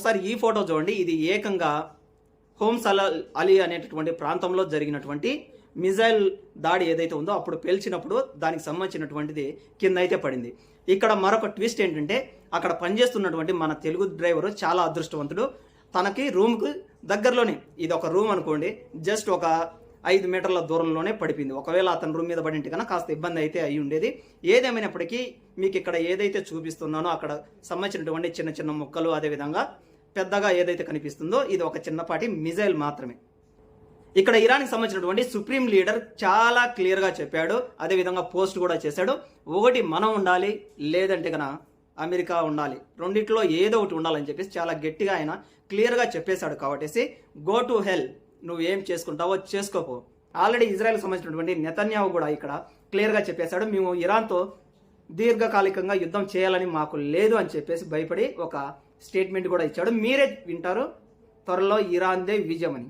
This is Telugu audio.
ఒకసారి ఈ ఫోటో చూడండి. ఇది ఏకంగా హోమ్స్ అలా అలీ అనేటటువంటి ప్రాంతంలో జరిగినటువంటి మిజైల్ దాడి ఏదైతే ఉందో అప్పుడు పేల్చినప్పుడు దానికి సంబంధించినటువంటిది కింద అయితే పడింది. ఇక్కడ మరొక ట్విస్ట్ ఏంటంటే అక్కడ పనిచేస్తున్నటువంటి మన తెలుగు డ్రైవరు చాలా అదృష్టవంతుడు. తనకి రూమ్కు దగ్గరలోనే ఇది ఒక రూమ్ అనుకోండి జస్ట్ ఒక ఐదు మీటర్ల దూరంలోనే పడిపోయింది. ఒకవేళ అతని రూమ్ మీద పడింటి కన్నా కాస్త ఇబ్బంది అయితే అయి ఉండేది. ఏదేమైనప్పటికీ మీకు ఇక్కడ ఏదైతే చూపిస్తున్నానో అక్కడ సంబంధించినటువంటి చిన్న చిన్న ముక్కలు అదేవిధంగా పెద్దగా ఏదైతే కనిపిస్తుందో ఇది ఒక చిన్నపాటి మిజైల్ మాత్రమే. ఇక్కడ ఇరాన్కి సంబంధించినటువంటి సుప్రీం లీడర్ చాలా క్లియర్గా చెప్పాడు అదేవిధంగా పోస్ట్ కూడా చేశాడు. ఒకటి మనం ఉండాలి లేదంటే కన అమెరికా ఉండాలి. రెండిట్లో ఏదో ఒకటి ఉండాలని చెప్పేసి చాలా గట్టిగా ఆయన క్లియర్గా చెప్పేశాడు కాబట్టి గో టు హెల్ నువ్వు ఏం చేసుకుంటావో చేసుకోపో. ఆల్రెడీ ఇజ్రాయెల్ సంబంధించినటువంటి నెతన్యావు కూడా ఇక్కడ క్లియర్గా చెప్పేశాడు. మేము ఇరాన్తో దీర్ఘకాలికంగా యుద్ధం చేయాలని మాకు లేదు అని చెప్పేసి భయపడి ఒక స్టేట్మెంట్ కూడా ఇచ్చాడు. మీరే వింటారు. త్వరలో ఇరాన్దే విజయం అని